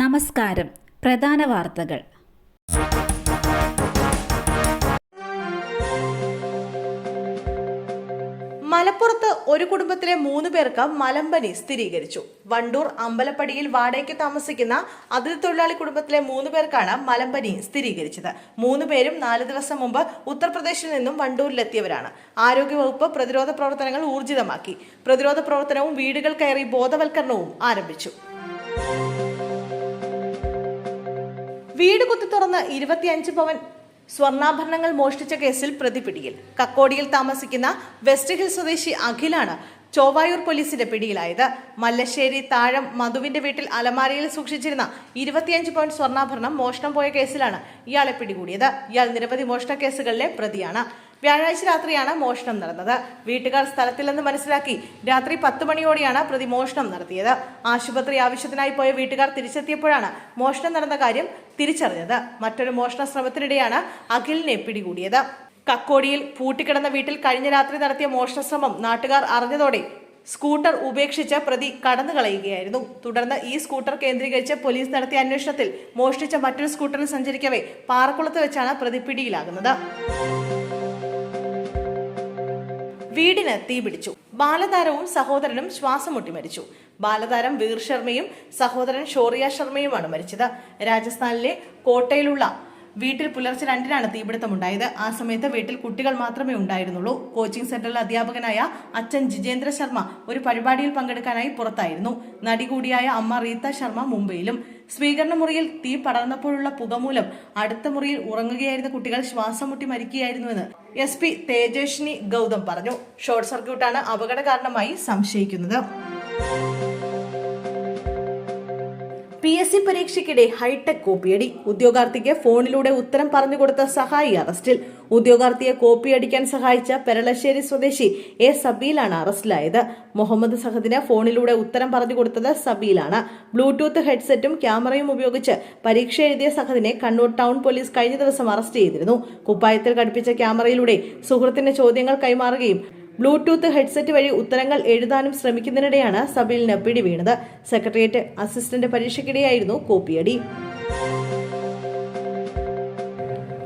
നമസ്കാരം. പ്രധാന വാർത്തകൾ. മലപ്പുറത്ത് ഒരു കുടുംബത്തിലെ മൂന്ന് പേർക്ക് മലമ്പനി സ്ഥിരീകരിച്ചു. വണ്ടൂർ അമ്പലപ്പടിയിൽ വാടകയ്ക്ക് താമസിക്കുന്ന അതിഥി തൊഴിലാളി കുടുംബത്തിലെ മൂന്ന് പേർക്കാണ് മലമ്പനി സ്ഥിരീകരിച്ചത്. മൂന്ന് പേരും നാല് ദിവസം മുമ്പ് ഉത്തർപ്രദേശിൽ നിന്നും വണ്ടൂരിലെത്തിയവരാണ്. ആരോഗ്യവകുപ്പ് പ്രതിരോധ പ്രവർത്തനങ്ങൾ ഊർജിതമാക്കി. പ്രതിരോധ പ്രവർത്തനവും വീടുകൾ കയറി ബോധവൽക്കരണവും ആരംഭിച്ചു. വീട് കുത്തി തുറന്ന് ഇരുപത്തിയഞ്ച് പവൻ സ്വർണാഭരണങ്ങൾ മോഷ്ടിച്ച കേസിൽ പ്രതിപിടിയിൽ. കക്കോടിയിൽ താമസിക്കുന്ന വെസ്റ്റ് ഹിൽ സ്വദേശി അഖിലാണ് ചോവായൂർ പോലീസിന്റെ പിടിയിലായത്. മല്ലശ്ശേരി താഴം മധുവിന്റെ വീട്ടിൽ അലമാരയിൽ സൂക്ഷിച്ചിരുന്ന ഇരുപത്തിയഞ്ച് പോയിന്റ് സ്വർണാഭരണം മോഷണം പോയ കേസിലാണ് ഇയാളെ പിടികൂടിയത്. ഇയാൾ നിരവധി മോഷണ കേസുകളിലെ പ്രതിയാണ്. വ്യാഴാഴ്ച രാത്രിയാണ് മോഷണം നടന്നത്. വീട്ടുകാർ സ്ഥലത്തില്ലെന്ന് മനസ്സിലാക്കി രാത്രി പത്ത് മണിയോടെയാണ് പ്രതി മോഷണം നടത്തിയത്. ആശുപത്രി ആവശ്യത്തിനായി പോയ വീട്ടുകാർ തിരിച്ചെത്തിയപ്പോഴാണ് മോഷണം നടന്ന കാര്യം തിരിച്ചറിഞ്ഞത്. മറ്റൊരു മോഷണ ശ്രമത്തിനിടെയാണ് അഖിലിനെ പിടികൂടിയത്. കക്കോടിയിൽ പൂട്ടിക്കിടന്ന വീട്ടിൽ കഴിഞ്ഞ രാത്രി നടത്തിയ മോഷണശ്രമം നാട്ടുകാർ അറിഞ്ഞതോടെ സ്കൂട്ടർ ഉപേക്ഷിച്ച് പ്രതി കടന്നു കളയുകയായിരുന്നു തുടർന്ന് ഈ സ്കൂട്ടർ കേന്ദ്രീകരിച്ച് പോലീസ് നടത്തിയ അന്വേഷണത്തിൽ മോഷ്ടിച്ച മറ്റൊരു സ്കൂട്ടറിൽ സഞ്ചരിക്കവേ പാറക്കുളത്ത് വെച്ചാണ് പ്രതി പിടിയിലാകുന്നത്. വീടിന് തീപിടിച്ചു ബാലതാരവും സഹോദരനും ശ്വാസം മുട്ടി മരിച്ചു. ബാലതാരം വീർ ശർമ്മയും സഹോദരൻ ഷോറിയ ശർമ്മയുമാണ് മരിച്ചത്. രാജസ്ഥാനിലെ കോട്ടയിലുള്ള വീട്ടിൽ പുലർച്ചെ രണ്ടിനാണ് തീപിടുത്തമുണ്ടായത്. ആ സമയത്ത് വീട്ടിൽ കുട്ടികൾ മാത്രമേ ഉണ്ടായിരുന്നുള്ളൂ. കോച്ചിംഗ് സെന്ററിൽ അധ്യാപകനായ അച്ഛൻ ജിജേന്ദ്ര ശർമ്മ ഒരു പരിപാടിയിൽ പങ്കെടുക്കാനായി പുറത്തായിരുന്നു. നടി കൂടിയായ അമ്മ റീത്ത ശർമ്മ മുംബൈയിലും. സ്വീകരണ മുറിയിൽ തീ പടർന്നപ്പോഴുള്ള പുക മൂലം അടുത്ത മുറിയിൽ ഉറങ്ങുകയായിരുന്ന കുട്ടികൾ ശ്വാസം മുട്ടി മരിക്കുകയായിരുന്നുവെന്ന് എസ് പി തേജസ്വിനി ഗൗതം പറഞ്ഞു. ഷോർട്ട് സർക്യൂട്ടാണ് അപകട കാരണമായി സംശയിക്കുന്നത്. പി എസ് സി പരീക്ഷയ്ക്കിടെ ഹൈടെക് കോപ്പിയടി. ഉദ്യോഗാർത്ഥിക്ക് ഫോണിലൂടെ ഉത്തരം പറഞ്ഞു കൊടുത്ത സഹായി അറസ്റ്റിൽ. ഉദ്യോഗാർത്ഥിയെ കോപ്പിയടിക്കാൻ സഹായിച്ച പെരളശ്ശേരി സ്വദേശി എ സബീലാണ് അറസ്റ്റിലായത്. മുഹമ്മദ് സഹദിന് ഫോണിലൂടെ ഉത്തരം പറഞ്ഞു കൊടുത്തത് സബീലാണ്. ബ്ലൂടൂത്ത് ഹെഡ്സെറ്റും ക്യാമറയും ഉപയോഗിച്ച് പരീക്ഷ എഴുതിയ സഹദിനെ കണ്ണൂർ ടൗൺ പോലീസ് കഴിഞ്ഞ ദിവസം അറസ്റ്റ് ചെയ്തിരുന്നു. കുപ്പായത്തിൽ ഘടിപ്പിച്ച ക്യാമറയിലൂടെ സുഹൃത്തിന്റെ ചോദ്യങ്ങൾ കൈമാറുകയും ബ്ലൂടൂത്ത് ഹെഡ്സെറ്റ് വഴി ഉത്തരങ്ങൾ എഴുതാനും ശ്രമിക്കുന്നതിനിടെയാണ് സബീലിന് പിടിവീണത്. Secretariat assistant പരീക്ഷയ്ക്കിടെയായിരുന്നു കോപ്പിയടി.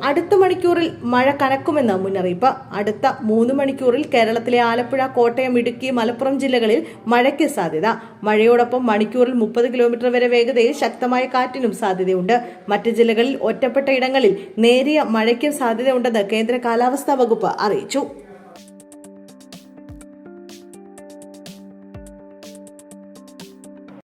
അടുത്ത മണിക്കൂറിൽ മഴ കനക്കുമെന്ന് മുന്നറിയിപ്പ്. അടുത്ത മൂന്ന് മണിക്കൂറിൽ കേരളത്തിലെ ആലപ്പുഴ കോട്ടയം ഇടുക്കി മലപ്പുറം ജില്ലകളിൽ മഴയ്ക്ക് സാധ്യത. മഴയോടൊപ്പം മണിക്കൂറിൽ മുപ്പത് കിലോമീറ്റർ വരെ വേഗതയിൽ ശക്തമായ കാറ്റിനും സാധ്യതയുണ്ട്. മറ്റ് ജില്ലകളിൽ ഒറ്റപ്പെട്ട ഇടങ്ങളിൽ നേരിയ മഴയ്ക്കും സാധ്യതയുണ്ടെന്ന് കേന്ദ്ര കാലാവസ്ഥാ വകുപ്പ് അറിയിച്ചു.